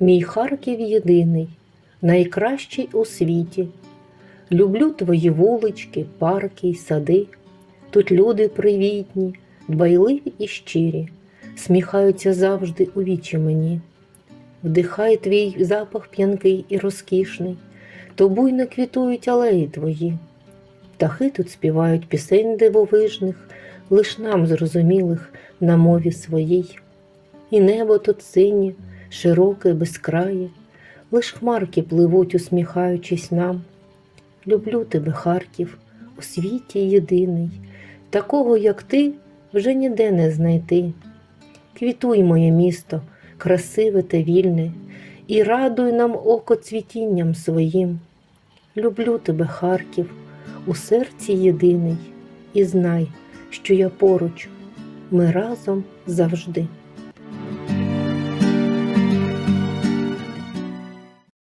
Мій Харків єдиний, найкращий у світі. Люблю твої вулички, парки й сади. Тут люди привітні, дбайливі і щирі, сміхаються завжди у вічі мені. Вдихай твій запах п'янкий і розкішний, то буйно квітують алеї твої. Птахи тут співають пісень дивовижних, лиш нам зрозумілих на мові своїй. І небо тут синє, широке, безкрає, лиш хмарки пливуть, усміхаючись нам. Люблю тебе, Харків, у світі єдиний, такого, як ти, вже ніде не знайти. Квітуй, моє місто, красиве та вільне, і радуй нам око цвітінням своїм. Люблю тебе, Харків, у серці єдиний, і знай, що я поруч, ми разом завжди.